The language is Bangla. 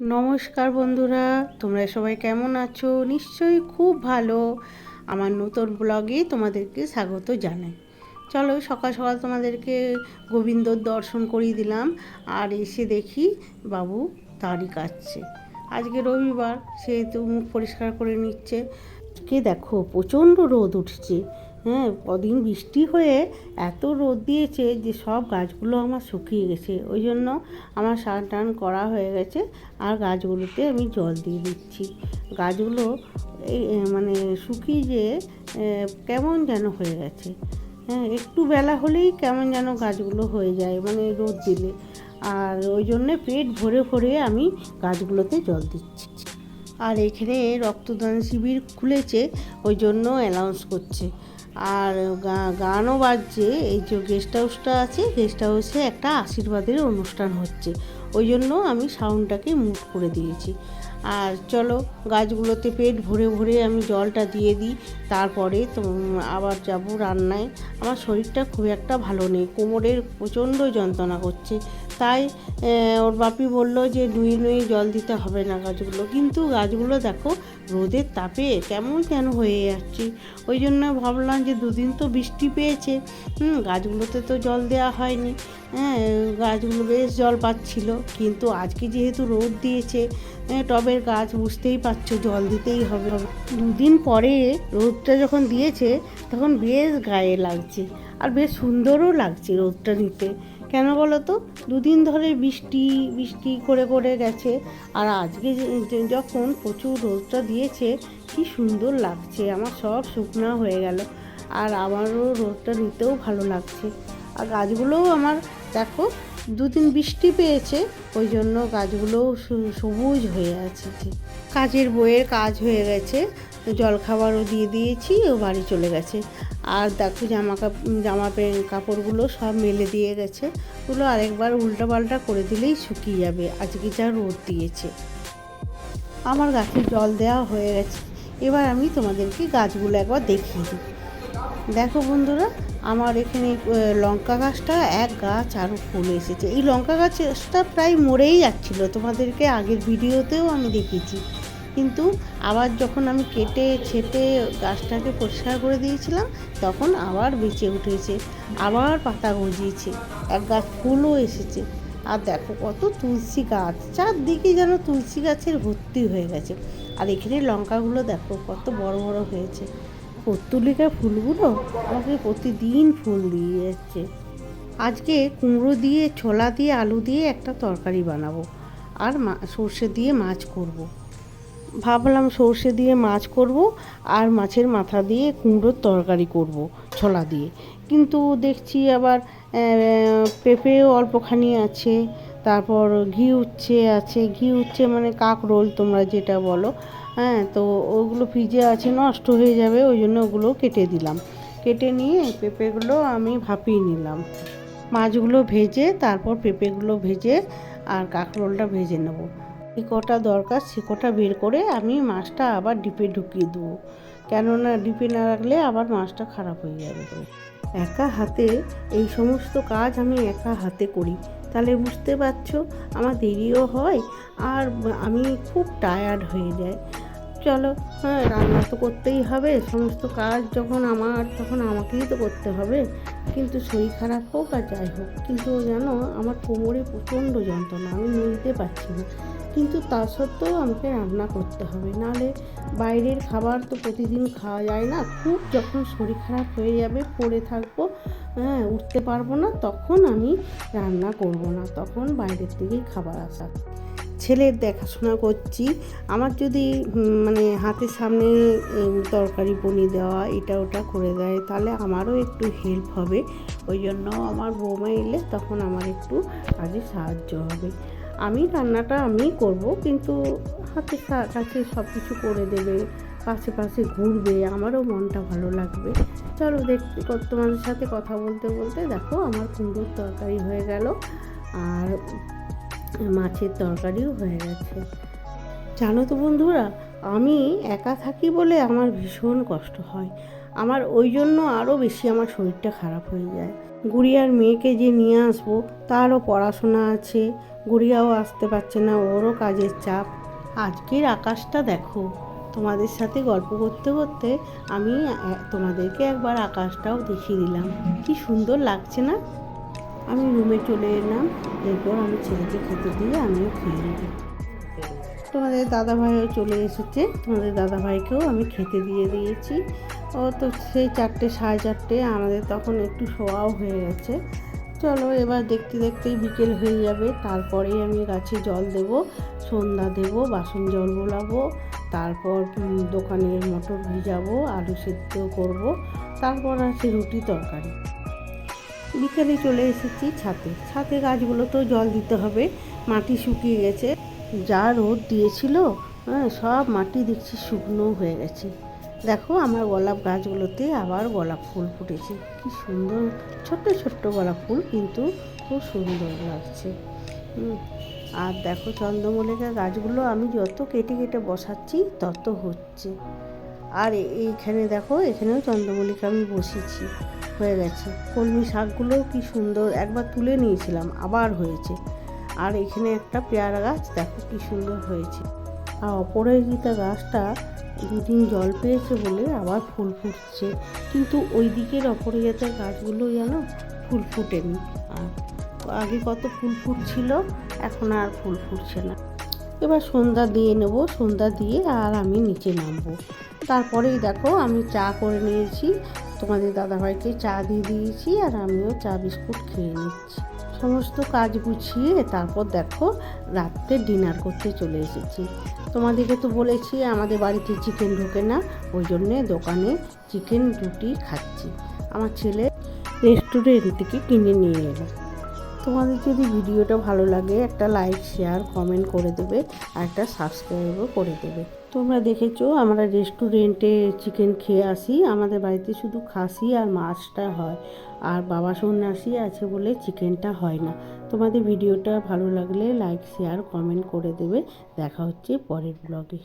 নমস্কার বন্ধুরা, তোমরা সবাই কেমন আছো? নিশ্চয়ই খুব ভালো। আমার নতুন ব্লগে তোমাদেরকে স্বাগত জানাই। চলো সকাল সকাল তোমাদেরকে গোবিন্দর দর্শন করিয়ে দিলাম, আর এসে দেখি বাবু দাড়ি কাটছে আজকে রবিবার, সেহেতু মুখ পরিষ্কার করে নিচ্ছে। কে দেখো প্রচণ্ড রোদ উঠছে। হ্যাঁ কদিন বৃষ্টি হয়ে এত রোদ দিয়েছে যে সব গাছগুলো আমার শুকিয়ে গেছে। ওই জন্য আমার স্নান টান করা হয়ে গেছে আর গাছগুলোতে আমি জল দিয়ে দিচ্ছি। গাছগুলো এই মানে শুকিয়ে যে কেমন যেন হয়ে গেছে। হ্যাঁ একটু বেলা হলেই কেমন যেন গাছগুলো হয়ে যায় মানে রোদ দিলে। আর ওই জন্যে পেট ভরে ভরে আমি গাছগুলোতে জল দিচ্ছি। আর এখানে রক্তদান শিবির খুলেছে, ওই জন্য অ্যানাউন্স করছে। আর গানও বাজছে, এই যে গেস্ট হাউসটা আছে গেস্ট হাউসে একটা আশীর্বাদের অনুষ্ঠান হচ্ছে। ওই জন্য আমি সাউন্ডটাকে মুট করে দিয়েছি। আর চলো, গাছগুলোতে পেট ভরে ভরে আমি জলটা দিয়ে দিই, তারপরে তো আবার যাব রান্নায়। আমার শরীরটা খুব একটা ভালো নেই, কোমরের প্রচণ্ড যন্ত্রণা করছে। তাই ওর বাপি বলল যে, নুয়ে নুয়ে জল দিতে হবে না গাছগুলো। কিন্তু গাছগুলো দেখো রোদের তাপে কেমন কেন হয়ে যাচ্ছে। ওই জন্য ভাবলাম যে দুদিন তো বৃষ্টি পেয়েছে। হুম গাছগুলোতে তো জল দেওয়া হয়নি। হ্যাঁ গাছগুলো বেশ জল পাচ্ছিল। কিন্তু আজকে যেহেতু রোদ দিয়েছে হ্যাঁ, টবের গাছ বুঝতেই পারছ জল দিতেই হবে। দুদিন পরে রোদটা যখন দিয়েছে তখন বেশ গায়ে লাগছে। আর বেশ সুন্দরও লাগছে রোদটা নিতে কেন বলো তো? দুদিন ধরে বৃষ্টি বৃষ্টি করে করে গেছে। আর আজকে যখন প্রচুর রোদটা দিয়েছে, কি সুন্দর লাগছে। আমার সব শুকনা হয়ে গেল। আর আমারও রোদটা নিতেও ভালো লাগছে। আর গাছগুলোও আমার, দেখো, দুদিন বৃষ্টি পেয়েছে, ওই জন্য গাছগুলোও সবুজ হয়ে আছে। কাজের বইয়ের কাজ হয়ে গেছে। জলখাবারও দিয়ে দিয়েছি, ও বাড়ি চলে গেছে। আর দেখো জামা জামা প্যান্ট, কাপড়গুলো সব মেলে দিয়ে গেছে। ওগুলো আরেকবার উল্টা পাল্টা করে দিলেই শুকিয়ে যাবে। আজকে যা রোদ দিয়েছে। আমার গাছে জল দেওয়া হয়ে গেছে। এবার আমি তোমাদেরকে গাছগুলো একবার দেখিয়ে দিই। দেখো বন্ধুরা, আমার এখানে লঙ্কা গাছটা এক গাছ আরও ফুল এসেছে। এই লঙ্কা গাছটা প্রায় মরেই যাচ্ছিল। তোমাদেরকে আগের ভিডিওতেও আমি দেখেছি কিন্তু আবার যখন আমি কেটে ছেটে গাছটাকে পরিষ্কার করে দিয়েছিলাম, তখন আবার বেঁচে উঠেছে, আবার পাতা গজিয়েছে, এক গাছ ফুলও এসেছে। আর দেখো কত তুলসী গাছ, চারদিকে যেন তুলসী গাছের ভর্তি হয়ে গেছে। আর এখানে লঙ্কাগুলো দেখো কত বড় বড় হয়েছে। পর্তুলিকা ফুলগুলো আমাকে প্রতিদিন ফুল দিয়ে যাচ্ছে। আজকে কুমড়ো দিয়ে, ছোলা দিয়ে, আলু দিয়ে একটা তরকারি বানাবো। আর মা- সর্ষে দিয়ে মাছ করব। ভাবলাম সর্ষে দিয়ে মাছ করব আর মাছের মাথা দিয়ে কুমড়োর তরকারি করব ছোলা দিয়ে। কিন্তু দেখছি আবার পেঁপেও অল্পখানি আছে, তারপর ঘি উচ্ছে আছে। ঘি উচ্ছে মানে কাকরোল তোমরা যেটা বলো হ্যাঁ? তো ওগুলো ফ্রিজে আছে, নষ্ট হয়ে যাবে, ওই জন্য ওগুলো কেটে দিলাম। কেটে নিয়ে পেঁপেগুলো আমি ভাপিয়ে নিলাম। মাছগুলো ভেজে, তারপর পেঁপেগুলো ভেজে আর কাঁকরোলটা ভেজে নেব। কটা দরকার, সে কটা বের করে আমি মাছটা আবার ডিপে ঢুকিয়ে দেবো। কেননা ডিপে না রাখলে আবার মাছটা খারাপ হয়ে যাবে। একা হাতে এই সমস্ত কাজ আমি একা হাতে করি। তাহলে বুঝতে পারছ, আমার দেরিও হয় আর আমি খুব টায়ার্ড হয়ে যাই। চলো হ্যাঁ রান্না তো করতেই হবে। সমস্ত কাজ যখন আমার, তখন আমাকেই তো করতে হবে। কিন্তু শরীর খারাপ হোক আর যাই হোক, কিন্তু জানো, আমার কোমরে প্রচণ্ড যন্ত্রণা, আমি নড়তে পারছি না। কিন্তু তা সত্ত্বেও আমাকে রান্না করতে হবে। নাহলে বাইরের খাবার তো প্রতিদিন খাওয়া যায় না। খুব যখন শরীর খারাপ হয়ে যাবে, পড়ে থাকব হ্যাঁ উঠতে পারব না, তখন আমি রান্না করব না। তখন বাইরের থেকেই খাবার আসা। ছেলের দেখাশোনা করছি। আমার যদি মানে হাতের সামনে তরকারি বনি দেওয়া, এটা ওটা করে দেয়, তাহলে আমারও একটু হেল্প হবে। ওই জন্য আমার বৌমা এলে তখন আমার একটু কাজে সাহায্য হবে। আমি রান্নাটা আমি করব, কিন্তু হাতের সা- কাছে সব কিছু করে দেবে, পাশে পাশে ঘুরবে, আমারও মনটা ভালো লাগবে। চলো দেখতে তোমাদের সাথে কথা বলতে বলতে দেখো আমার কুমড়োর তরকারি হয়ে গেল, আর মাছের তরকারিও হয়ে গেছে। জানো তো বন্ধুরা, আমি একা থাকি বলে আমার ভীষণ কষ্ট হয়। আমার ওই জন্য আরও বেশি আমার শরীরটা খারাপ হয়ে যায়। গুড়িয়ার মেয়েকে যে নিয়ে আসব, তারও পড়াশোনা আছে গড়িয়াও আসতে পারছে না, ওরও কাজের চাপ। আজকের আকাশটা দেখো, তোমাদের সাথে গল্প করতে করতে আমি তোমাদেরকে একবার আকাশটাও দেখিয়ে দিলাম। কি সুন্দর লাগছে না? আমি রুমে চলে এলাম, এরপর আমি ছেলেকে খেতে দিয়ে আমিও খেয়ে নেব। তোমাদের দাদাভাইও চলে এসেছে, তোমাদের দাদাভাইকেও আমি খেতে দিয়ে দিয়েছি। ও তো সেই চারটে, সাড়ে চারটে, আমাদের তখন একটু শোয়াও হয়ে গেছে। চলো এবার দেখতে দেখতেই বিকেল হয়ে যাবে। তারপরেই আমি গাছে জল দেব, সন্ধ্যা দেব, বাসন জল বোলাবো তারপর দোকানের মটর ভিজাবো, আলু সেদ্ধ করব, তারপর আছে রুটি তরকারি। বিকেলে চলে এসেছি ছাতে। ছাতে গাছগুলোতেও জল দিতে হবে, মাটি শুকিয়ে গেছে। যা রোদ দিয়েছিল হ্যাঁ সব মাটি দেখছি শুকনো হয়ে গেছে। দেখো আমার গোলাপ গাছগুলোতে আবার গোলাপ ফুল ফুটেছে। কি সুন্দর, ছোট্ট ছোট্ট গোলাপ ফুল কিন্তু খুব সুন্দর লাগছে। আর দেখো চন্দ্রমল্লিকা গাছগুলো আমি যত কেটে কেটে বসাচ্ছি, তত হচ্ছে। আর এইখানে দেখো, এখানেও চন্দ্রমল্লিকা আমি বসেছি, হয়ে গেছে। কলমি শাকগুলোও কি সুন্দর, একবার তুলে নিয়েছিলাম, আবার হয়েছে। আর এখানে একটা পেয়ারা গাছ, দেখো কি সুন্দর হয়েছে। আর অপরাজিতা গাছটা দুদিন জল পেয়েছে বলে আবার ফুল ফুটছে। কিন্তু ওই দিকের অপরাজিতার গাছগুলো যেন ফুল ফুটেনি। আর আগে কত ফুল ফুটছিল, এখন আর ফুল ফুটছে না। এবার সন্ধ্যা দিয়ে নেব, সন্ধ্যা দিয়ে আর আমি নিচে নামবো। তারপরেই দেখো আমি চা করে নিয়েছি। তোমাদের দাদাভাইকে চা দিয়ে দিয়েছি আর আমিও চা বিস্কুট খেয়ে নিচ্ছি। সমস্ত কাজ গুছিয়ে তারপর দেখো রাত্রে ডিনার করতে চলে এসেছি। তোমাদেরকে তো বলেছি আমাদের বাড়িতে চিকেন ঢোকে না, ওই জন্যে দোকানে চিকেন রুটি খাচ্ছি। আমার ছেলে রেস্টুরেন্ট থেকে কিনে নিয়ে এলো। তোমাদের যদি ভিডিওটা ভালো লাগে, একটা লাইক শেয়ার কমেন্ট করে দেবে আর একটা সাবস্ক্রাইবও করে দেবে। তোমরা দেখেছ আমরা রেস্টুরেন্টে চিকেন খেয়ে আসি। আমাদের বাড়িতে শুধু খাসি আর মাছটা হয়। আর বাবা সন্ন্যাসী আছে বলে চিকেনটা হয় না। তোমাদের ভিডিওটা ভালো লাগলে লাইক শেয়ার কমেন্ট করে দেবে। দেখা হচ্ছে পরের ব্লগে